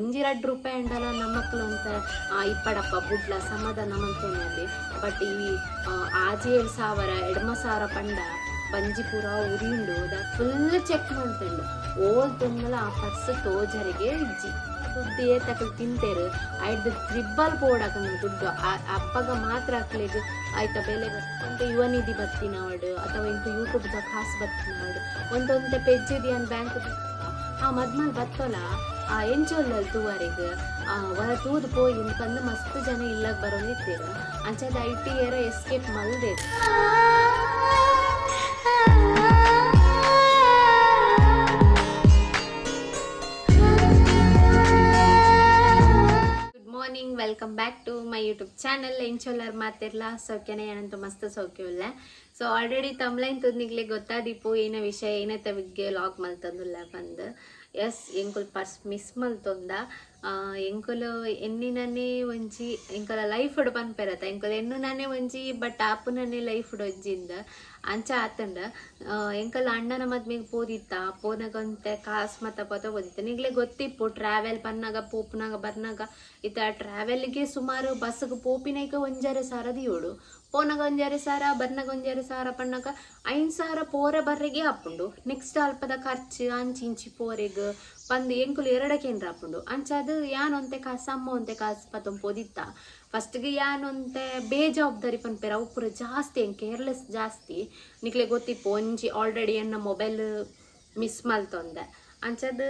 ಒಂಜಿ ರೂಪಾಯಿ ರೂಪಾಯಿ ಅಂಡಲ ಮಕ್ಕಳು ಅಂತ ಇಪ್ಪಡಪ್ಪ ಬುಡ್ಲ ಸಮಾಧಾನ ಮಂತೊಂದಲ್ಲಿ ಬಟ್ ಈ ಆಜೇಳು ಸಾವಿರ ಎಡ್ಮ ಸಾವಿರ ಪಂಡ ಬಂಜಿ ಪೂರ ಉರಿಂಡು ಫುಲ್ ಚೆಕ್ ಮಾಡ್ತಂಡು. ಓಲ್ ತುಂಗಲ ಆ ಪರ್ಸ್ ತೋಜರಿಗೆ ಇಜ್ಜಿ. ದುಡ್ಡು ಏತಕಲ್ ತಿಂತೇರು. ಆಯ್ತು ತ್ರಿಬ್ಬಲ್ ಬೋಡಾಕನ ದುಡ್ಡು. ಅಪ್ಪಗ ಮಾತ್ರ ಹಾಕ್ಲಿದ್ದು ಆಯ್ತಾ ಬೆಲೆ ಅಂತ ಯುವ ನಿಧಿ ಅವಳು ಅಥವಾ ಇಂತ ಯೂಟ್ಯೂಬ್ದ ಕಾಸು ಬತ್ತಿನವಡು ಒಂದೊಂದೆ ಪೆಜ್ಜಿದಿ ಬ್ಯಾಂಕ್ ಆ, ಮದ್ಮಲ್ ಬತ್ತೋಲ? ಆ ಎಂಚೋಲ್ಲ ತೂವರೆಗ್ ಹೊರ ತೂದು ಪೋಯಿ ಮಸ್ತ್ ಜನ ಇಲ್ಲಾಗ ಬರೋದಿತ್ತೀರ ಐ ಟಿ ಏರ escape ಮಲ್ದೆ. Morning welcome back to my YouTube channel ಎಂಚೋಲರ್ ಮಾತಿರ್ಲ? ಸೌಖ್ಯನೇ? ಏನಂತ ಮಸ್ತ್ ಸೌಖ್ಯವಿಲ್ಲ ಸೊ ಆಲ್ರೆಡಿ ತಮ್ಲೈನ್ ತುದ್ನಿಗ್ಲೆ ಗೊತ್ತಾದಿಪ್ಪು ಏನ ವಿಷಯ ಏನತ್ತ ಬಗ್ಗೆ ಲಾಗ್ ಮಲ್ತಂದಿಲ್ಲ ಬಂದು. ಎಸ್, ಎಂಕುಲ್ ಪರ್ಸ್ ಮಿಸ್ ಮಲ್ತೊಂದ. ಎಂಕುಲು ಎನ್ನಿನನೆ ಒಂಜಿ, ಎಂಕಲ ಲೈಫ್ ಡು ಪನ್ಪೆರತ. ಎಂಕುಲು ಎನ್ನು ನಾನೇ ಒಂಜಿ, ಬಟ್ ಆಪು ನನೆ ಲೈಫ್ ಡು ಒಂಜಿಂದ. ಅಂಚ ಆತಂಡ ಎಂಕಲ್ ಅಣ್ಣನ ಮದ್ಮೆಗೆ ಪೋದಿತ್ತ, ಪೋನಾಗಂತೆ ಕಾಸ್ ಮತ್ತ ಪೋತ ಪೋದಿತ್ತ. ನಿಗ್ಲೇ ಗೊತ್ತಿಪ್ಪು ಟ್ರಾವೆಲ್ ಪನ್ನಾಗ, ಪೋಪ್ನಾಗ, ಬರ್ನಾಗ, ಇತ್ತ ಟ್ರಾವೆಲ್ಗೆ ಸುಮಾರು ಬಸ್ಗೆ ಪೋಪಿನೈಕ ಒಂಜಾರೆ ಸಾರ ದಿಯೋಡು. ಪೋನಾಗ ಒಂಜಾರೆ ಸಾರ, ಬರ್ನಾಗ ಒಂಜಾರೆ ಸಾರ ಪಣ್ಣಾಗ ಐನ್ ಸಾರ ಪೋರೆ ಬರ್ರಿಗೆ ಹಾಪುಂಡು ನೆಕ್ಸ್ಟ್ ಅಲ್ಪದ ಖರ್ಚು, ಅಂಚಿ ಇಂಚಿ ಪೋರೆಗ್ ಬಂದು ಎಂಕುಲು ಎರಡಕ್ಕೇನ್ರ ಹಾಪುಂಡು ಅಂಚಾದು ಯಾನೊಂತೆ ಕಾಸು ಅಮ್ಮ ಒಂತೆ ಕಾಸು ಪತ್ತೊಂದು ಪೋದಿತ್ತ. ಫಸ್ಟ್ಗೆ ಯಾನೊಂತೆ ಬೇಜವಾಬ್ದಾರಿ ಪನ್ಪೇರ ಅವು ಪೂರ ಜಾಸ್ತಿ ಹೆಂಗೆ ಕೇರ್ಲೆಸ್ ಜಾಸ್ತಿ. ನಿಕ್ಲೆ ಗೊತ್ತಿಪ್ಪು ಒಂಜಿ ಆಲ್ರೆಡಿ ಎನ್ನ ಮೊಬೈಲ್ ಮಿಸ್ ಮಲ್ತೊಂದೆ. ಅಂಚದು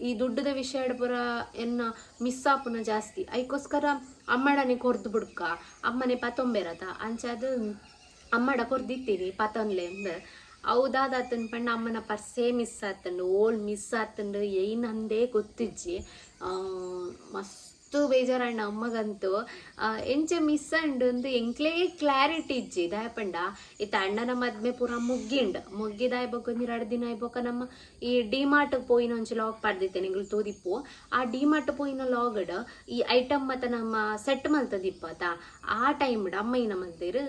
ಈ ದುಡ್ಡದ ವಿಷಯ ಪೂರ ಎನ್ನ ಮಿಸ್ ಆಪುನ ಜಾಸ್ತಿ. ಐಕೋಸ್ಕರ ಅಮ್ಮಡನೆ ಕೊರ್ದು ಬಿಡ್ಕ ಅಮ್ಮನೆ ಪತೊಂಬೆರತ. ಅಂಚದು ಅಮ್ಮಡ ಕೊರ್ದಿತ್ತೀನಿ ಪತೊನ್ಲೆ ಅಂದು. ಹೌದಾದ ಆತನ್ ಪಣ್ಣ ಅಮ್ಮನ ಪರ್ಸೇ ಮಿಸ್ ಆತಂಡು ಓಲ್ ಮಿಸ್ ಆತಂಡು ಏನಂದೇ ಗೊತ್ತಿಜ್ಜಿ. ಆ, ಮಸ್ತ್ ಬೇಜಾರಣ್ಣ ಅಮ್ಮಗಂತೂ ಎಂಚೆ ಮಿಸ್ ಅಂಡ್ ಒಂದು ಎಂಕ್ಲೇ ಕ್ಲಾರಿಟಿ ಇಜ್ಜಿ. ದಾಯಪಂಡ ಈತ ಅಣ್ಣನ ಮದ್ಮೆ ಪೂರ ಮುಗ್ಗಿಂಡ್. ಮುಗ್ಗಿದ ಆಯ್ಬೇಕು ಒಂದ್ ಎರಡು ದಿನ ಆಯ್ಬೋಕ ನಮ್ಮ ಈ ಡಿಮಾರ್ಟ್ ಪೋಯಿನ ಒಂಚು ಲಾಗ್ ಪಡ್ದಿತ್ತೆ ನಿಂಗಳು ತೋದಿಪ್ಪು. ಆ ಡಿಮಾರ್ಟ್ ಪೋಯಿನ ಲಾಗಡ್ ಈ ಐಟಮ್ ಮತ್ತ ನಮ್ಮ ಸೆಟ್ ಮಲ್ತದಿಪ್ಪತ ಆ ಟೈಮ್ ಅಮ್ಮಯ್ಯನ ಮಂದಿರು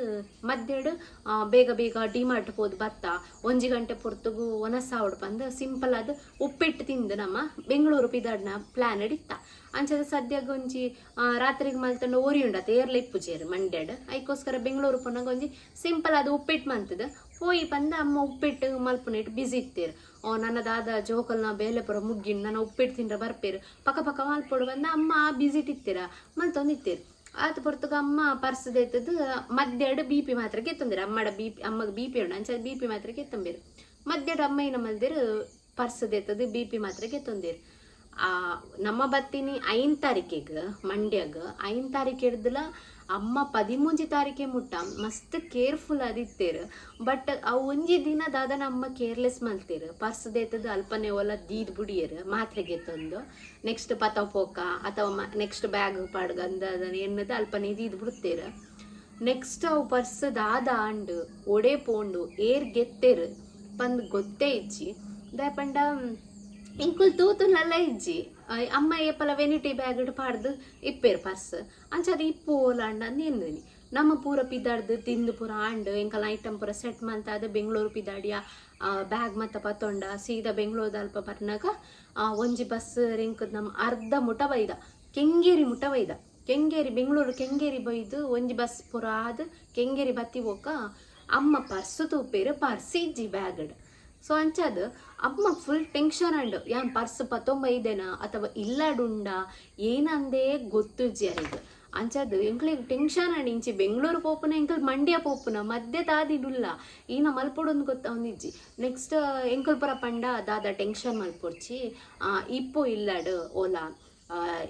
ಮಧ್ಯಾಹ್ನ ಬೇಗ ಬೇಗ ಡಿಮಾರ್ಟ್ ಹೋದ್ ಬತ್ತ. ಒಂಜಿ ಗಂಟೆ ಪೊರ್ತುಗು ಒನಸಾವಡ್ ಬಂದು ಸಿಂಪಲ್ ಅದು ಉಪ್ಪಿಟ್ಟು ತಿಂದು ನಮ್ಮ ಬೆಂಗಳೂರು ಪಿದಾಡ್ನ ಪ್ಲಾನ್ ಇತ್ತ. ಅಂಚದ ಸದ್ಯಗ ಒಂಜಿ ಆ, ರಾತ್ರಿಗೆ ಮಲ್ತಂಡ ಓರಿ ಉಂಡತ್ತೆ ಏರ್ಲ ಇಪ್ಪು ಚೇರು ಮಂಡ್ಯಡ್. ಐಕೋಸ್ಕರ ಬೆಂಗಳೂರು ಪೊನಾಗ ಒಂಜಿ ಸಿಂಪಲ್ ಅದು ಉಪ್ಪಿಟ್ಟು ಮಂತದ ಪೋಯಿ ಬಂದ ಅಮ್ಮ ಉಪ್ಪಿಟ್ಟು ಮಲ್ಪುನೇಟ್ ಬಿಸಿ ಇತ್ತೇರು. ಓ ನನ್ನ ದಾದ ಬೇಲೆ ಪುರ ಮುಗ್ಗಿಂಡು ನನ್ನ ಉಪ್ಪಿಟ್ಟು ತಿಂದ್ರೆ ಬರ್ಪೇರು. ಪಕ್ಕ ಪಕ್ಕ ಮಲ್ಪೊಡು ಬಂದ ಅಮ್ಮ ಬಿಸಿ ಮಲ್ತೊಂದು ಮಲ್ತೊಂದಿತ್ತೇರು ಆತ ಪೊರ್ತುಗ ಅಮ್ಮ ಪರ್ಸ್ ದೇತದ ಮಧ್ಯಾಹ್ನ ಬಿ ಪಿ ಮಾತ್ರ ಕೆತ್ತಂದಿರ. ಅಮ್ಮಡ ಬಿ ಪಿ ಅಮ್ಮಗೆ ಬಿ ಪಿ ಉಂಡು ಅಂಚ ಬಿ ಪಿ ಮಾತ್ರ ಕೆತ್ತಂಬೇರು. ಅಮ್ಮ ಏನ ಮಲ್ದಿರು ಪರ್ಸದ ದೇತದ ಬಿ ಪಿ ಮಾತ್ರ ಕೆತ್ತಂದಿರು. ನಮ್ಮ ಬತ್ತಿನಿ ಐನ್ ತಾರೀಕಿಗೆ, ಮಂಡ್ಯಾಗ ಐನ್ ತಾರೀಕು ಹಿಡ್ದಲ ಅಮ್ಮ ಪದಿಮೂಂಜಿ ತಾರೀಕೆ ಮುಟ್ಟ. ಮಸ್ತ್ ಕೇರ್ಫುಲ್ ಅದಿತ್ತೇರ್. ಬಟ್ ಆ ಒಂಜಿ ದಿನ ದಾದ ನಮ್ಮ ಕೇರ್ಲೆಸ್ ಮಲ್ತೇರು. ಪರ್ಸ್ ದೇತದ ಅಲ್ಪನೆ ಒಲ ದೀದ್ ಬುಡಿಯರು ಮಾತ್ರೆಗೆ ತಂದು, ನೆಕ್ಸ್ಟ್ ಪತ ಪೋಕ ಅಥವಾ ನೆಕ್ಸ್ಟ್ ಬ್ಯಾಗ್ ಪಾಡ್ಗಂದ ಎನ್ನದ ಅಲ್ಪನೆ ದೀದ್ ಬಿಡ್ತೇರು. ನೆಕ್ಸ್ಟ್ ಅವು ಪರ್ಸ್ ದಾದ ಅಂಡ್ ಒಡೆ ಪೋಂಡು ಏರ್ ಗೆತ್ತೇರು. ಪಂದ್ ಗೊತ್ತೇ ಇಜ್ಜಿ ದಾಪಂಡ ಇಂಕುಲ್ ತೂತುನಲ್ಲ ಇಜ್ಜಿ. ಅಮ್ಮ ಏಪಲ ವೆನಿಟಿ ಬ್ಯಾಗ್ ಪಾಡ್ದು ಇಪ್ಪೇರು ಪರ್ಸ್. ಅಂಚದ ಇಪ್ಪು ಓಲಾಂಡ ನೆಂದಿನಿ. ನಮ್ಮ ಪೂರ ಪಿದಾಡ್ದು ತಿಂದು ಪೂರ ಆಂಡ್ ಎಂಕಲ ಐಟಮ್ ಪೂರ ಸೆಟ್ ಮಂತಾದ ಬೆಂಗಳೂರು ಪಿದಾಡಿಯ. ಬ್ಯಾಗ್ ಮತ್ತ ಪತ್ತೊಂಡ ಸೀದಾ ಬೆಂಗಳೂರು ಅಲ್ಪ ಬರ್ನಾಗ ಒಂಜಿ ಬಸ್ ರಿಂಕದ್ ನಮ್ಮ ಅರ್ಧ ಮುಟ ಬೈದ. ಕೆಂಗೇರಿ ಮುಟ ಬೈದ. ಕೆಂಗೇರಿ, ಬೆಂಗಳೂರು ಕೆಂಗೇರಿ ಬೈದು ಒಂಜಿ ಬಸ್ ಪೂರ ಆದ್ ಕೆಂಗೇರಿ ಬತ್ತಿ ಹೋಗ ಅಮ್ಮ ಪರ್ಸು ತೂಪೇರು ಪರ್ಸ್ ಇಜ್ಜಿ ಬ್ಯಾಗಡ್. ಸೊ ಅಂಚಾದ ಅಮ್ಮ ಫುಲ್ ಟೆನ್ಷನ್ ಅಂಡು ಯಾನ್ ಪರ್ಸ್ ಪತ್ತೊಂಬೈದೆನ ಅಥವಾ ಇಲ್ಲಡುಂಡ ಏನಂದೇ ಗೊತ್ತು ಜರಿಗ್ ಅಂಚಾದ ಎಂಕ್ಲಿಗೆ ಟೆನ್ಷನ್ ಅಂಡ್ ಇಂಚಿ ಬೆಂಗಳೂರು ಪೋಪುನ ಎಂಕಲ್ ಮಂಡ್ಯ ಪೋಪುನ, ಮಧ್ಯೆ ದಾದಿಡುಲ್ಲ ಈನ ಮಲ್ಪೊಡೊಂದು ಗೊತ್ತಾ ಒಂದಿಜ್ಜಿ ನೆಕ್ಸ್ಟ್ ಎಂಕಲ್ ಪರ ಪಂಡ ದಾದ ಟೆನ್ಷನ್ ಮಲ್ಪೊಡ್ಚಿ ಇಪ್ಪು ಇಲ್ಲಡು, ಓಲಾ.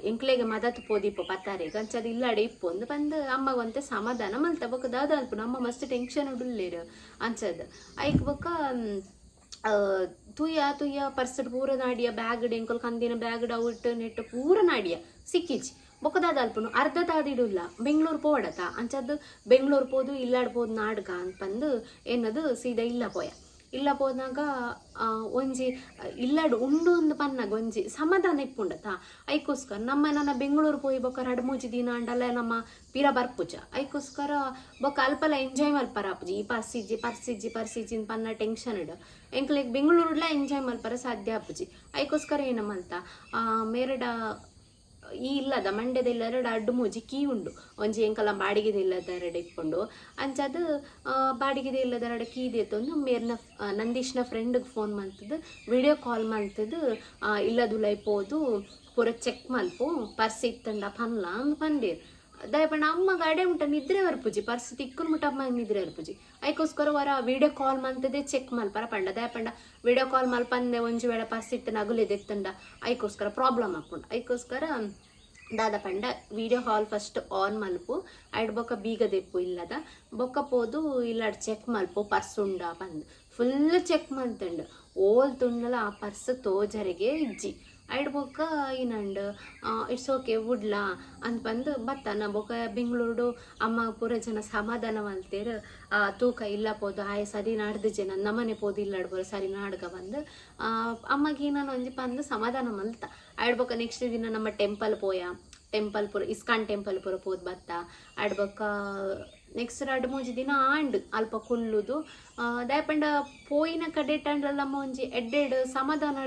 ಎಂಕ್ಲೆಗೆ ಮದತ್ ಪೋದಿಪ್ಪು ಪತ್ತಾರಿಗೆ ಅಂಚದು ಇಲ್ಲಡೆ ಇಪ್ಪು ಒಂದು ಬಂದು ಅಮ್ಮಗಂತೆ ಸಮಾಧಾನ ಮಲ್ತ ಬೊಕ ದಾದ ಅಲ್ಪ ನಮ್ಮ ಮಸ್ತ್ ಟೆನ್ಷನ್ ಉಡುಲ್ಲೇರು. ಅಂಚದು ಐಕ್ ಬೊಕ ತೂಯ ತುಯ್ಯ ಪರ್ಸಡ್ ಪೂರ ನಾಡಿಯ ಬ್ಯಾಗ್ ಎಂಕಲ್ ಕಂದಿನ ಬ್ಯಾಗ್ ಔಟ್ ನೆಟ್ ಪೂರ ನಾಡಿಯ. ಸಿಕ್ಕಿಚಿ. ಬೊಕದಾದ ಅಲ್ಪನು, ಅರ್ಧ ತಾದಿಡುಲ್ಲ. ಬೆಂಗಳೂರು ಪೋಡತ ಅಂಚದ್ದು ಬೆಂಗಳೂರು ಪೋದು, ಇಲ್ಲಾಡ್ ಪೋದು ನಾಡ್ಗ ಅಂತಂದು ಏನದು ಸೀದಾ ಇಲ್ಲ ಪೋಯ. ಇಲ್ಲ ಹೋದಾಗ ಒಂಜಿ, ಇಲ್ಲಡ್, ಉಂಡು ಒಂದು ಪನ್ನಾಗ ಒಂಜಿ ಸಮಾಧಾನ ಇಪ್ಪುಂಡತ? ಐಕೋಸ್ಕರ ನಮ್ಮ ನನ್ನ ಬೆಂಗಳೂರು ಪೋಯಿ ಬೊಕ್ಕ ರಡ್ ಮೂಜಿ ದಿನ ಅಂಡಲ್ಲ ನಮ್ಮ ಪಿರ ಬರ್ಪುಜ. ಐಕೋಸ್ಕರ ಬೊಕ್ಕ ಅಲ್ಪಲ ಎಂಜಾಯ್ ಮಲ್ಪರ ಅಪ್ಪುಜಿ ಈ ಪರ್ಸಿಜ್ಜಿ ಪರ್ಸಿಜ್ಜಿ ಪರ್ಸಿಜ್ಜಿ ಪನ್ನ ಟೆನ್ಷನ್ ಇಡು. ಎಂಕ್ಲೆಗ್ ಬೆಂಗಳೂರುಡ್ಲ ಎಂಜಾಯ್ ಮಲ್ಪರ ಸಾಧ್ಯ ಅಪ್ಪುಜಿ ಐಕೋಸ್ಕರ ಏನ ಮಲ್ತ ಮೇರಡ ಈ ಇಲ್ಲದ ಮಂಡ್ಯದ ಎರಡು ಅಡ್ಡು ಮೂಜಿ ಕೀ ಉಂಡು. ಒಂಜಿ ಎಂಕಲ ಬಾಡಿಗೆದ ಇಲ್ಲದರಡೆ ಇಟ್ಕೊಂಡು ಅಂಚದು ಬಾಡಿಗೆದ ಇಲ್ಲದರಡೆ ಕೀ ದೇತೊಂದು ಮೇರ್ನ ನಂದೀಶ್ನ ಫ್ರೆಂಡ್ಗೆ ಫೋನ್ ಮಾಡ್ತದ್ದು, ವಿಡಿಯೋ ಕಾಲ್ ಮಾಡ್ತದ್ದು ಇಲ್ಲದುಲೈ ಪೋದು ಪೂರ ಚೆಕ್ ಮಲ್ಪು, ಪರ್ಸ್ ಇತ್ತಂಡ ಪನ್ಲ ಅಂದ್ ಪಂಡೇರು ದಯಪಂಡ ಅಮ್ಮ ಗಾಡಿ ಉಂಟ, ನಿದ್ರೆ ವರ್ಪುಜಿ ಪರ್ಸ್ ತಿಕ್ಕುಲ್ ಮುಟ್ಟ ಅಮ್ಮ ನಿದ್ರೆ ವರ್ಪುಜಿ ಐಕೋಸ್ಕರ ವರ ವಿಡಿಯೋ ಕಾಲ್ ಮಂತದೆ ಚೆಕ್ ಮಲ್ಪರ ಪಂಡ. ದಯಪಂಡ ವಿಡಿಯೋ ಕಾಲ್ ಮಲ್ಪಂದೆ ಒಂಜಿ ವೇಳೆ ಪರ್ಸ್ ಇತ್ತು ನಗುಲೆದೆತ್ತಂಡ ಐಕೋಸ್ಕರ ಪ್ರಾಬ್ಲಮ್ ಹಾಕೊಂಡು ಐಕೋಸ್ಕರ ದಾದ ಪಂಡ ವಿಡಿಯೋ ಹಾಲ್ ಫಸ್ಟ್ ಆನ್ ಮಲ್ಪು. ಐಡ್ ಬೊಕ್ಕ ಬೀಗ ದೆಪ್ಪು ಇಲ್ಲದ. ಬೊಕ್ಕ ಪೋದು, ಇಲ್ಲಡ್ ಚೆಕ್ ಮಲ್ಪು, ಪರ್ಸ್ ಉಂಡ ಬಂದು ಫುಲ್ ಚೆಕ್ ಮಂತಂಡು. ಓಲ್ ತುಂಡಲ ಆ ಪರ್ಸ್ ತೋಜರಿಗೆ ಇಜ್ಜಿ. ಐಡ್ ಬೊಕ್ಕ ಏನಂಡ್ ಇಟ್ಸ್ ಓಕೆ ವುಡ್ಲಾ ಅಂತ ಬಂದು ಬತ್ತಾನ ಬೊಕ್ಕ ಬೆಂಗಳೂರು ಅಮ್ಮ ಪೂರ ಜನ ಸಮಾಧಾನ ಮಲ್ತೇರು ತೂಕ ಇಲ್ಲ ಪೋದು, ಆಯ, ಸರಿ ನಾಡ್ದು ಜನ ನಮ್ಮನೆ ಪೋದು ಇಲ್ಲಾಡ್ ಬೋರು ಸರಿ ನಾಡ್ಗ ಬಂದು ಅಮ್ಮಗೆ ನಾನು ಒಂಜಿ ಬಂದು ಸಮಾಧಾನ ಮಲ್ತ. ಐಡ್ ಬೊಕ್ಕ ನೆಕ್ಸ್ಟ್ ದಿನ ನಮ್ಮ ಟೆಂಪಲ್ ಪೋಯ. ಟೆಂಪಲ್ ಪುರ ಇಸ್ಕಾನ್ ಟೆಂಪಲ್ ಪುರ ಪೋದ್ ಬತ್ತ. ಆಡ್ ಬೊಕ್ಕ ನೆಕ್ಸ್ಟ್ ಎರಡು ಮೂಜಿ ದಿನ ಆಂಡ್ ಅಲ್ಪ ಕುಲ್ಲುದು ದಯಪಂಡ ಪೋಯಿನ ಪೋಯಿನ ಕಡೆಟಂಡ್ರಲ್ಲ ಒಂಜಿ ಎಡ್ಡೆಡ್ ಸಮಾಧಾನ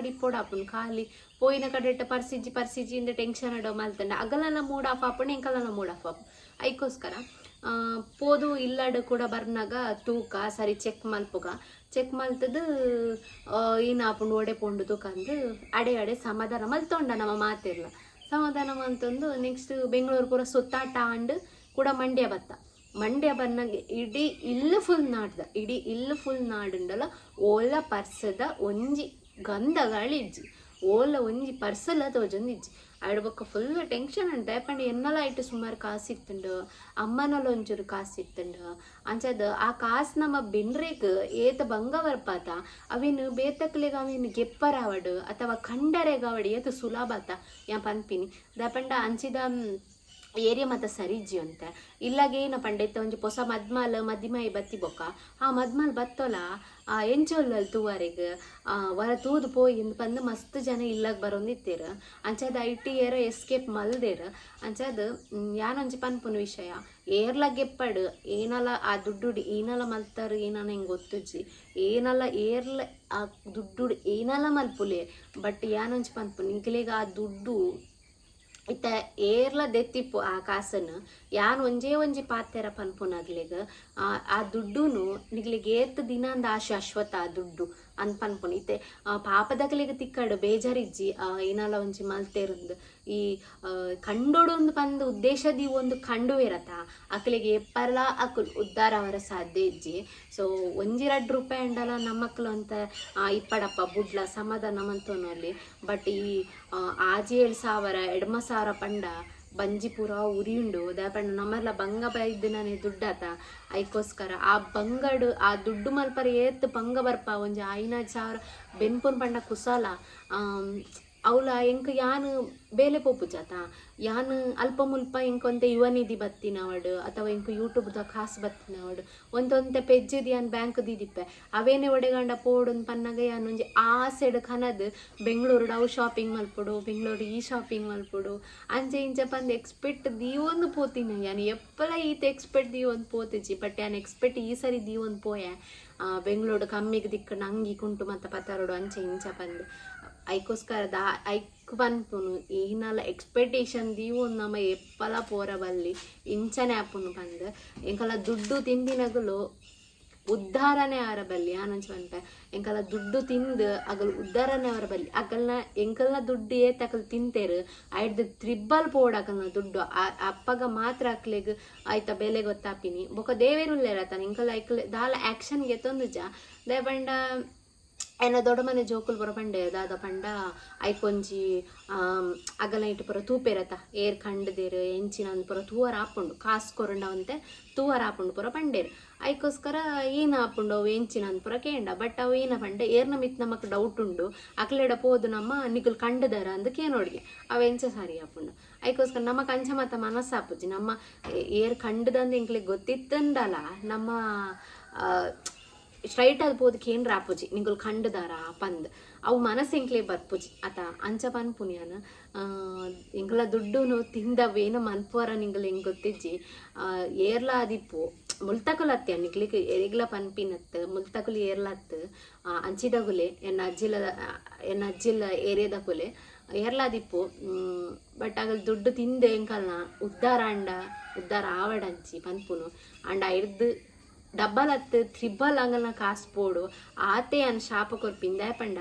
ಆಪುನ್ ಖಾಲಿ. ಪೋಯಿನ ಕಡೆಟ್ಟ ಪರ್ಸಿಜಿ ಪರ್ಸಿಜಿ ಇಂದ ಟೆನ್ಷನ್ ಅಡೋ ಮಲ್ತಂಡ ಅಗಲನ ಮೂಡ್ ಆಫ್ ಆಪುಂಡು ಎಂಕಲನ ಮೂಡ್ ಆಫ್ ಐಕೋಸ್ಕರ ಪೋದು ಇಲ್ಲಡ್ ಕೂಡ ಬರ್ನಾಗ ತೂಕ ಸರಿ ಚೆಕ್ ಮಲ್ಪುಗ ಚೆಕ್ ಮಲ್ತದು ಏನು ಆಪುಂಡು ಒಡೆ ಪೊಂಡು ತೂಕ ಅಂದು ಅಡೆ ಅಡೆ ಸಮಾಧಾನ ಮಲ್ತೊಂಡ ನಮ್ಮ ಮಾತಿರ್ಲ ಸಮಾಧಾನ ಅಂತಂದು ನೆಕ್ಸ್ಟ್ ಬೆಂಗಳೂರು ಪೂರ ಸುತ್ತಾಟ ಅಂಡ್ ಕೂಡ ಮಂಡ್ಯ ಬತ್ತ ಮಂಡ್ಯ ಬನ್ನಗೆ ಇಡೀ ಇಲ್ಲು ಫುಲ್ ನಾಡ್ದ ಇಡೀ ಇಲ್ಲು ಫುಲ್ ನಾಡುಂಡಲ ಓಲ ಪರ್ಸದ ಒಂಜಿ ಗಂಧಗಳಿಜ್ಜಿ ಓಲ ಒಂಜಿ ಪರ್ಸಲ್ ತೋಜೊಂದಿಜ್ಜಿ ಇಜ್ಜಿ ಆಡ್ಬೊಕ್ಕ ಫುಲ್ ಟೆನ್ಷನ್ ಉಂಟು. ಪಂಡ ಎನ್ನಲ ಐಟು ಸುಮಾರು ಕಾಸು ಇತ್ತುಂಡು ಅಮ್ಮನಲ್ಲ ಒಂಚೂರು ಕಾಸು ಇತ್ತುಂಡು ಅಂಚದ ಆ ಕಾಸು ನಮ್ಮ ಬೆನ್ರೇಗ್ ಏತ ಭಂಗ ಬರ್ಪಾತ ಅವಿನು ಬೇತಕ್ಲಿಗ ಅವಿನು ಗೆಪ್ಪರಾವಡು ಅಥವಾ ಕಂಡರೆಗಾವಡು ಏತ ಸುಲಾಭಾತ. ಯಾ ಪನ್ಪಿನಿ. ದಾಪಂಡ ಅಂಚಿದ ಮ್, ಏರಿಯಾ ಮಾತ ಸರಿಜಿ ಅಂತ ಇಲ್ಲಗೇನ ಏನ ಪಂಡೈತ, ಒಂಜಿ ಹೊಸ ಮದ್ಮಾಲ್, ಮದಿಮಾಯಿ ಬತ್ತಿ ಬೊಕ್ಕ ಆ ಮದ್ಮಾಲ್ ಬತ್ತೋಲ, ಆ ಎಂಚೊಲ್ಲಲ್ ತೂವರೆಗ್ ವರ ತೂದು ಪೋಯಿ ಪಂದ್ ಮಸ್ತ್ ಜನ ಇಲ್ಲಾಗ ಅಂಚಾದ ಐ ಐಟಿ ಏರ ಎಸ್ಕೇಪ್ ಮಲ್ದೇರ. ಅಂಚದ ಯಾನೊಂಜಿ ಪನ್ಪುನ ವಿಷಯ. ಏರ್ಲ ಗೆಪ್ಪಡ್ ಏನಲ್ಲ ಆ ದುಡ್ಡುಡಿ ಏನಲ್ಲ ಮಲ್ತಾರ, ಏನನ ಹಿಂಗೆ ಗೊತ್ತುಜ್ಜಿ. ಏನಲ್ಲ ಏರ್ಲ, ಆ ದುಡ್ಡು ಏನಲ್ಲ ಮಲ್ಪುಲೆ. ಬಟ್ ಯಾನೊಂಜಿ ಪನ್ಪುನ, ಇಂಕ್ಲೇಗ ಆ ದುಡ್ಡು ಇತ್ತ ಏರ್ಲ ದೆತ್ತಿಪ್ಪು ಆ ಕಾಸನ್ನು ಯಾನ್ ಒಂಜೇ ಒಂಜಿ ಪಾತೆರ ಪನ್ಪುನಗ್ಲೆಗ್, ಆ ಆ ದುಡ್ಡುನು ನಿಗ್ಲಿಗೆ ಏತ್ ದಿನ ಅಂದ ಆ ಶಾಶ್ವತ ಆ ದುಡ್ಡು. ಅನ್ ಪನ್ಪುನ ಇತ್ತೆ ಪಾಪದಕ್ಲೆಗ್ ತಿಕ್ಕಡು ಬೇಜಾರಿಜ್ಜಿ ಏನಲ್ಲ ಒಂಜಿ ಮಲ್ತೇರೊಂದು. ಈ ಕಂಡೊಡೊಂದು ಪಂದ್ ಉದ್ದೇಶದಿ ಒಂದು ಕಂಡು ಇರತ್ತ ಅಕ್ಲೆಗೆ ಎಪ್ಪರ್ಲ ಅಕುಲ್ ಉದ್ದಾರ ಅವರ ಸಾಧ್ಯ ಇಜ್ಜಿ. ಸೊ ಒಂಜಿ ರಡ್ ರೂಪಾಯಿ ಅಂಡಲ ನಮ್ಮಕ್ಲು ಅಂತ ಇಪ್ಪಡಪ್ಪ ಬುಡ್ಲ ಸಮಾಧಾನ ಮಂತೋನಲ್ಲಿ ಬಟ್ ಈ ಆಜಿ ಏಳು ಸಾವಿರ ಎಡ್ಮ ಸಾವಿರ ಪಂಡ ಬಂಜಿ ಪೂರ ಉರಿಯುಂಡು ದಾಪಂಡ ನಮ್ಮಲ್ಲ ಬಂಗ ನಾನೇ ದುಡ್ಡಾತ? ಐಕೋಸ್ಕರ ಆ ಬಂಗಡು, ಆ ದುಡ್ಡು ಮಲ್ಪರ ಏತ್ ಬಂಗ ಬರ್ಪ ಒಂಜಿ ಐನಾಜ್ ಸಾವಿರ ಬೆನ್ಪುನ್ ಪಂಡ ಕುಸಾಲ. ಅವಳ ಎಂಕ್ ಯಾನ್ ಬೇಲೆ ಪೋಪುಜಾತ ಯಾನ್ ಅಲ್ಪ ಮುಲ್ಪ ಎಂಕೊಂತೆ ಯುವ ನಿಧಿ ಬತ್ತಿನವಡು ಅಥವಾ ಎಂಕ್ ಯೂಟ್ಯೂಬ್ದ ಖಾಸ್ ಬತ್ತಿನವಡು ಒಂದೊಂತೆ ಪೆಜ್ಜಿದ್ ಯಾನ್ ಬ್ಯಾಂಕ್ ದಿದಿಪ್ಪೆ ಅವೇನೆ ಒಡೆಗಂಡ ಪೋಡುನ್ ಪನ್ನಗ ಯಾನ್ ಒಂಜಿ ಆಸೆಡ್ ಕನದ್ ಬೆಂಗಳೂರುಡು ಅವು ಶಾಪಿಂಗ್ ಮಲ್ಪಡು ಬೆಂಗಳೂರು ಈ ಶಾಪಿಂಗ್ ಮಲ್ಪಡು ಅಂಚೆ ಇಂಚೆ ಪಂದ್ ಎಕ್ಸ್ಪೆಕ್ಟ್ ದೀವೊಂದು ಪೋತಿನ ಯಾನ್. ಎಪ್ಪಲ ಈತ ಎಕ್ಸ್ಪೆಕ್ಟ್ ದೀವೊಂದು ಪೋತಿಜಿ ಬಟ್ ಯಾನ್ ಎಕ್ಸ್ಪೆಕ್ಟ್ ಈ ಸರಿ ದೀವೊಂದು ಪೋಯೆ. ಆ, ಬೆಂಗಳೂರು ಕಮ್ಮಿಗೆ ದಿಕ್ಕ ನಂಗಿ ಕುಂಟು ಮತ್ತು ಪತ್ತಾರೋಡು ಅಂಚೆ ಇಂಚ ಪಂದ್. ಐಕೋಸ್ಕರ ದಾ ಐಕ್ ಪನ್ಪುನು ಏನಲ್ಲ ಎಕ್ಸ್ಪೆಕ್ಟೇಷನ್ ದೀವು ನಮ್ಮ ಎಪ್ಪಲ ಪೋರ ಬಲ್ಲಿ ಇಂಚನೆ ಆಪುನು ಬಂದು. ಎಂಕಲ ದುಡ್ಡು ತಿಂದಿನಗಲು ಉದ್ಧಾರನೆ ಅವರ ಬಲ್ಲಿ ಆನಂಚ ಪನ್ಪೆ ಎಂಕಲ ದುಡ್ಡು ತಿಂದು ಅಗಲು ಉದ್ಧಾರನೆ ಅವರ ಬಲ್ಲಿ ಅಗಲ್ನ ಎಂಕಲ್ನ ದುಡ್ಡು ಏತ್ ಅಕಲ್ ತಿಂತೇರು ಆಯ್ದು ತ್ರಿಬ್ಬಲ್ ಪೋಡ್ ಅಕಲ್ನ ದುಡ್ಡು. ಅಪ್ಪಗ ಮಾತ್ರ ಅಕ್ಲೆಗ್ ಆಯ್ತ ಬೆಲೆ ಗೊತ್ತಾಪಿನಿ. ಬೊಕ ದೇವೇರುಲ್ಲೇರತಾನೆ ಎಂಕಲ್ಲ ಐಕ್ಲೆ ದಾಲ ಆ್ಯಕ್ಷನ್ಗೆ ತೊಂದು ಜಾ ಎನ್ನ ದೊಡ್ಡ ಮನೆ ಜೋಕುಲ್ ಬರೋ ಪಂಡೆ ದಾದ ಪಂಡ ಐಕೊಂಜಿ ಅಗಲ ಇಟ್ಟು ಪರ ತೂಪೆರತ, ಏರ್ ಕಂಡದೇರು ಎಂಚಿನ ಪರ ತೂವರ ಆಪುಂಡು ಕಾಸ್ ಕೊರಂಡವಂತೆ ತೂವರ ಆಪುಂಡು ಪರ ಪಂಡೇರು. ಐಕೋಸ್ಕರ ಏನು ಆಪುಂಡು ಅವು ಎಂಚಿನ ಪರ ಕೇಂಡ, ಬಟ್ ಅವು ಏನ ಪಂಡೆ, ಏರ್ನ ಮಿತ್ ನಮಕ್ ಡೌಟ್ ಉಂಡು ಅಕ್ಲೆಡ ಪೋದು ನಮ್ಮ ನಿಗುಲ್ ಕಂಡದರ ಅಂದ ಕೇನೋಡ್ಗೆ, ಅವು ಎಂಚ ಸಾರಿ ಆಪುಂಡು ಐಕೋಸ್ಕರ ನಮ್ಮ ಕಂಚ ಮನಸ್ಸು ಮನಸ್ಸಾಪುಜಿ ನಮ್ಮ ಏರ್ ಕಂಡದಂದು ಎಂಕ್ಲಿಗೆ ಗೊತ್ತಿತ್ತಂದಲ್ಲ ನಮ್ಮ ಸ್ಟ್ರೈಟ್ ಆಗಿ ಪೋದು ಏನು ರಾಪುಜಿ ನಿಂಗುಲ್ ಖಂಡದಾರ? ಪಂದ್. ಅವು ಮನಸ್ಸು ಎಂಕ್ಲೆ ಬರ್ಪುಜಿ ಆತ ಅಂಚ ಪುಣ್ಯನ ಎಂಕಲ ದುಡ್ಡುನು ತಿಂದವೇನ ಮನ್ಪೋರ ನಿಂಗಲ್ ಹೆಂಗ್ ಗೊತ್ತಿಜ್ಜಿ? ಏರ್ಲಾದಿಪ್ಪು. ಏರ್ಲ ಆದಿಪ್ಪು ಮುಲ್ತಕುಲ್ ಅತ್ಯ ನಿಗ್ಲಿಕ್ ಎರಿಗ್ಲ ಪನ್ಪಿನತ್ ಮುಲ್ತಕುಲ್ ಅಂಚಿದಗುಲೆ ಎನ್ನ ಅಜ್ಜಿಲ ಎನ್ನ ಅಜ್ಜಿಲ ಏರಿಯಾದಕುಲೆ ಏರ್ಲಾದಿಪ್ಪು ಬಟ್ ಆಗಲ್ ದುಡ್ಡು ತಿಂದೆ ಎಂಕಲ್ನ ಉದ್ದಾರ ಅಂಡ, ಉದ್ದಾರ ಆವಡಂಚಿ ಪನ್ಪುನು. ಅಂಡ ಇರ್ದು ಡಬ್ಬಲ್ ಅತ್ ತ್ರಿಬಲ್ ಅಂಗಲ್ನ ಕಾಸ್ಪೋಡು ಆತೆ ಅನ್ ಶಾಪ ಕೊರ್ಪಿನ್ ದಯಪಂಡ.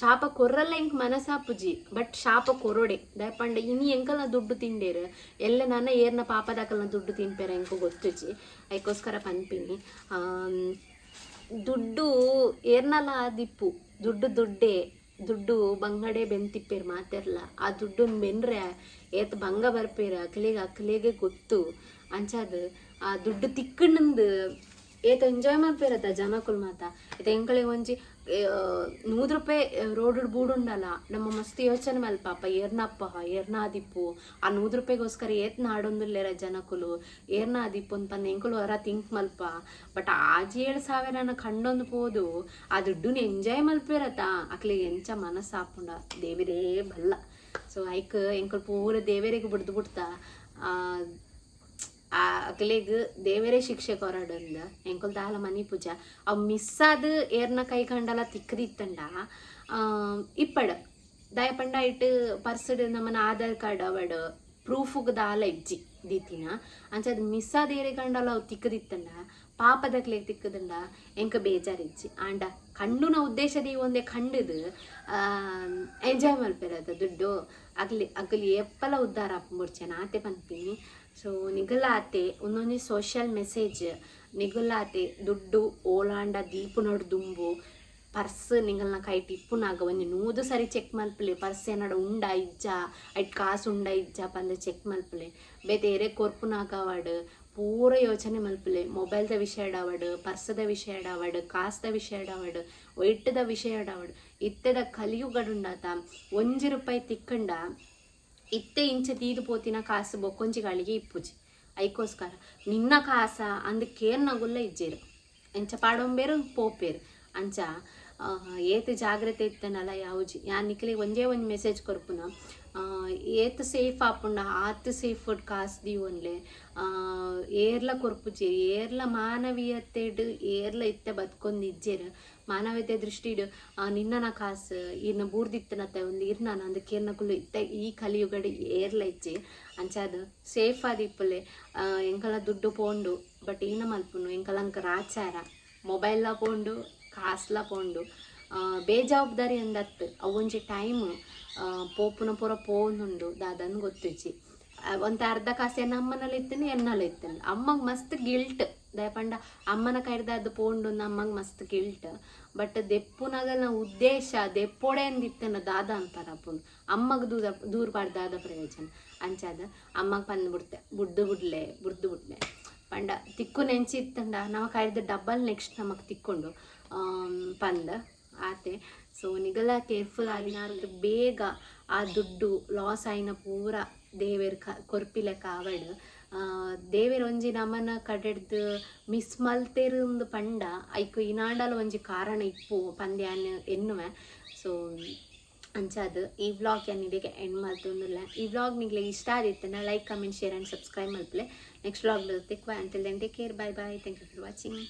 ಶಾಪ ಕೊರ್ರಲ್ಲ ಇಂಕ್ ಮನಸಾಪುಜಿ ಬಟ್ ಶಾಪ ಕೊರೋಡೆ. ದಯಪಂಡ, ಇನಿ ಎಂಕಲ್ನ ದುಡ್ಡು ತಿಂಡೇರು. ಎಲ್ಲ ನನ್ನ ಏರ್ನ ಪಾಪದಾಕಲ್ನ ದುಡ್ಡು ತಿನ್ಪೇರ ಎಂಕು ಗೊತ್ತುಜಿ. ಅದಕ್ಕೋಸ್ಕರ ಪನ್ಪಿನಿ ದುಡ್ಡು ಏರ್ನಲ್ಲ ದಿಪ್ಪು, ದುಡ್ಡು ದುಡ್ಡೆ, ದುಡ್ಡು ಬಂಗಡೆ ಬೆಂತಿಪ್ಪೇರ್ ಮಾತೆರ್ಲ. ಆ ದುಡ್ಡು ಬೆನ್ರೆ ಏತ್ ಬಂಗ ಬರ್ಪೇರ, ಅಕ್ಲಿಗೆ ಅಕ್ಲಿಗೆ ಗೊತ್ತು. ಅಂಚಾದ ಆ ದುಡ್ಡು ತಿಕ್ಕಣ್ಣಂದು ಏತ್ ಎಂಜಾಯ್ ಮಾಡ್ಪೇರತ್ತ ಜನಕುಲ್ ಮಾತ. ಏತ ಎಂಕಳಿಗೆ ಒಂಜಿ ನೂರು ರೂಪಾಯಿ ರೋಡ್ ಬೂಡುಂಡಲ್ಲ. ನಮ್ಮ ಮಸ್ತ್ ಯೋಚನೆ ಮೇಲೆ ಪಾಪ, ಏರ್ನಪ್ಪ, ಏರ್ನಾದಿಪ್ಪು. ಆ ನೂರು ರೂಪಾಯಿಗೋಸ್ಕರ ಏತ್ ನಾಡೊಂದುಲ್ಲೇರ ಜನಕುಲು. ಏರ್ನಾದಿಪ್ಪು ಅಂತ ಎಂಕುಲು ಹೊರ ತಿಂಕ್ ಮಲ್ಪ ಬಟ್ ಆಜ್ ಏಳು ಸಾವಿರನ ಕಂಡೊಂದು ಪೋದು. ಆ ದುಡ್ಡುನ ಎಂಜಾಯ್ ಮಲ್ಪೇರತ್ತ. ಅಕ್ಲಿಗೆ ಎಂಚ ಮನಸ್ಸಾಪುಂಡ ದೇವಿರೇ ಬಲ್ಲ. ಸೊ ಐಕ್ ಎಂಕುಲು ಪೂರ ದೇವರಿಗೆ ಬಿಡ್ದು ಬಿಡ್ತಾ. ಆ ಅಕ್ಲೆಗ್ ದೇವರೇ ಶಿಕ್ಷೆ ಕೊರಡಂದ ಎಂಕುಲ್ ದಾಲ ಮನಿ ಪೂಜಾ. ಅವ್ ಮಿಸ್ ಆದ ಏರ್ನ ಕೈ ಕಂಡಲ ಆ, ಇಪ್ಪಡ. ದಯಪಂಡ ಇಟ್ಟು ಪರ್ಸಡ್ ನಮ್ಮನ ಆಧಾರ್ ಕಾರ್ಡ್ ಅವಡ್ ಪ್ರೂಫುಗ್ ದಾಲ ಇಜ್ಜಿ ದೀತಿನ. ಅಂಚದ್ ಮಿಸ್ ಆದ ಏರೆ ಕಂಡಲ ಅವ್ ತಿಕ್ಕದಿತ್ತಂಡ ಪಾಪದಕ್ಲೆ ತಿಕ್ಕದಿಂದ ಎಂಕ ಬೇಜಾರಿಜ್ಜಿ ಆಂಡ ಕಂಡುನ ಉದ್ದೇಶದಿ ಒಂದೇ ಕಂಡದು ಎಂಜಾಯ್ ಮಲ್ಪೆರದ ದುಡ್ಡು ಅಗ್ಲಿ ಅಗ್ಲಿ ಎಪ್ಪಲ ಉದ್ಧಾರ ಮುಡ್ಚೇನ ನಾತೆ ಪನ್ಪಿನಿ ಸೊ ನಿಗಲಾತೆ ಒಂದೊಂದು ಸೋಷಿಯಲ್ ಮೆಸೇಜ್ ನಿಗಲಾತೆ ದುಡ್ಡು, ಓಲಾಂಡ ದೀಪು ನೋಡು ದುಂಬು, ಪರ್ಸ್ ನಿಗಲ್ನ ಕೈ ಟಿಪ್ಪುನಾಗ ಒಂದು ನೂದು ಸರಿ ಚೆಕ್ ಮಲ್ಪಲೆ. ಪರ್ಸ್ ಏನಾಡ ಉಂಡ ಇಜ್ಜ, ಐಟ್ ಕಾಸು ಉಂಡ ಇಜ್ಜ ಪಂದ ಚೆಕ್ ಮಲ್ಪಲೆ. ಬೇತೇರೆ ಕೊರ್ಪುನಾಗ ಅವಾಡ್ ಪೂರ ಯೋಚನೆ ಮಲ್ಪಲೆ. ಮೊಬೈಲ್ದ ವಿಷಯ ಇಡಾವಡ್ ಪರ್ಸದ ವಿಷಯ ಇಡಾವಡ್ ಕಾಸ್ದ ವಿಷಯ ಇಡಾವಡ್ ಒಯ್ಟದ ವಿಷಯ ಇಡಾವಡ್ ಇತ್ತೆದ ಕಲಿಯುಗಡುಂಡಾತ ಒಂಜಿ ರೂಪಾಯಿ ತಿಕ್ಕಂಡ ಇತ್ತೆ ಇಂಚ ತೀದು ಪೋತಿನ ಕಾಸು ಬೊಕ್ಕೊಂಜಿ ಗಾಳಿಗೆ ಇಪ್ಪುಜಿ. ಐಕೋಸ್ಕರ, ನಿನ್ನ ಕಾಸ ಅಂದ್ ಕೇರ್ನಗುಲ್ಲ ಇಜ್ಜೇರು. ಎಂಚ ಪಾಡೊಂಬೇರು, ಪೋಪೇರು. ಅಂಚ ಏತ್ ಜಾಗ್ರತೆ ಇತ್ತನಲ್ಲ ಯಾವುಜಿ. ಯಾ ನಿಕ್ಲಿಗೆ ಒಂದೇ ಒಂದು ಮೆಸೇಜ್ ಕೊರ್ಪುನ ಏತ್ ಸೇಫ್ ಆಪುಂಡ ಆತ್ ಸೇಫ್ ಕಾಸ್ ದೀವನ್ಲೆ ಆ, ಏರ್ಲ ಕೊರ್ಪುಜಿ ಏರ್ಲ ಮಾನವೀಯತೆಡ್ ಏರ್ಲ ಇತ್ತೆ ಬದ್ಕೊಂಡ್ ಇಜ್ಜೇರು ಮಾನವೀಯತೆ ದೃಷ್ಟಿಡ್ ನಿನ್ನನ ಕಾಸು ಇರ್ನ ಬೂರ್ದಿತ್ತನತ್ತೆ ಒಂದು ಇರ್ನ ಅದಕ್ಕೆ ಏರ್ನಕುಲು ಇತ್ತ ಈ ಕಲಿಯುಗಡೆ ಏರ್ಲ ಇಜ್ಜಿ. ಅಂಚಾದ ಸೇಫ್ ಆದಿಪ್ಪಲೆ ಎಂಕಲ ದುಡ್ಡು ಪೋಂಡು ಬಟ್ ಈನ ಮಲ್ಪುನು ಎಂಕಲಂಕ ರಾಚಾರ. ಮೊಬೈಲ್ಲ ಪೋಂಡು ಕಾಸ್ಲ ಪೋಂಡು. ಆ, ಬೇಜವಾಬ್ದಾರಿ ಅಂದತ್. ಅವೊಂಜಿ ಟೈಮ್ ಪೋಪುನ ಪೂರ ಪೋನುಂಡು ದಾದನ್ ಗೊತ್ತಿಜ್ಜಿ. ಒಂದು ಅರ್ಧ ಕಾಸೆ ಅಮ್ಮನಲ್ಲಿ ಇತ್ತೇನೆ ಎನ್ನಲ್ಲಿ ಇತ್ತೇನೆ. ಅಮ್ಮಗ್ ಮಸ್ತ್ ಗಿಲ್ಟ್ ದಯಪಂಡ, ಅಮ್ಮನ ಕೈರ್ದಾದ ಪೋಂಡು ಅಮ್ಮಗ್ ಮಸ್ತ್ ಗಿಲ್ಟ್ ಬಟ್ ದೆಪ್ಪುನಗಲ್ನ ಉದ್ದೇಶ, ದೆಪ್ಪೊಡೆ ಅಂದಿತ್ತನ ದಾದ ಅಂತಾರ ಅಪ್ಪನ್. ಅಮ್ಮಗ್ ದೂರ ದೂರ ಪಾಡ್ದಾದ ಪ್ರಯೋಜನ. ಅಂಚಾದ ಅಮ್ಮಗ್ ಪಂದ್ ಬಿಡ್ತೆ. ಬುಡ್ದು ಬಿಡ್ಲೆ ಬುಡ್ದು ಬಿಡ್ಲೆ. ಪಂಡ, ತಿಕ್ಕು ನೆಂಚಿತ್ತಂಡ. ನಮ್ಮ ಕೈದ ಡಬ್ಬಲ್ ನೆಕ್ಸ್ಟ್ ನಮಗ್ ತಿಕ್ಕೊಂಡು ಪಂದ. ಆತೆ. ಸೊ ನಿಗಲ ಕೇರ್ಫುಲ್ ಆಗಿನಾರ್ದು ಬೇಗ ಆ ದುಡ್ಡು ಲಾಸ್ ಆಯ್ನ ಪೂರ ದೇವೇರ್ ಕ, ಕೊರ್ಪಿಲೆ ಕಾವಡ್. ದೇವೇರ್ ಒಂಜಿ ನಮನ ಕಡೆಡ್ದು ಮಿಸ್ ಮಲ್ತೇರಿಂದು ಪಂಡ, ಐಕು ಇನಾಂಡಲ ಒಂಜಿ ಕಾರಣ ಇಪ್ಪು ಪಂದ್ಯಾನ್ ಎನ್ನುವೆ. ಸೊ ಅಂಚಾದ ಈ ವ್ಲಾಗ್ ಏನು ಇದಕ್ಕೆ ಎಂಡ್ ಮಾಡ್ತೊಂದಿಲ್ಲ ಈ ವ್ಲಾಗ್ ನಿಮಗೆ ಇಷ್ಟ ಆದಿತ್ತಂದ್ರೆ like comment share and subscribe ಮಲ್ಪಲೆ. Next vlog ಬರುತ್ತೆ until then take care bye bye thank you for watching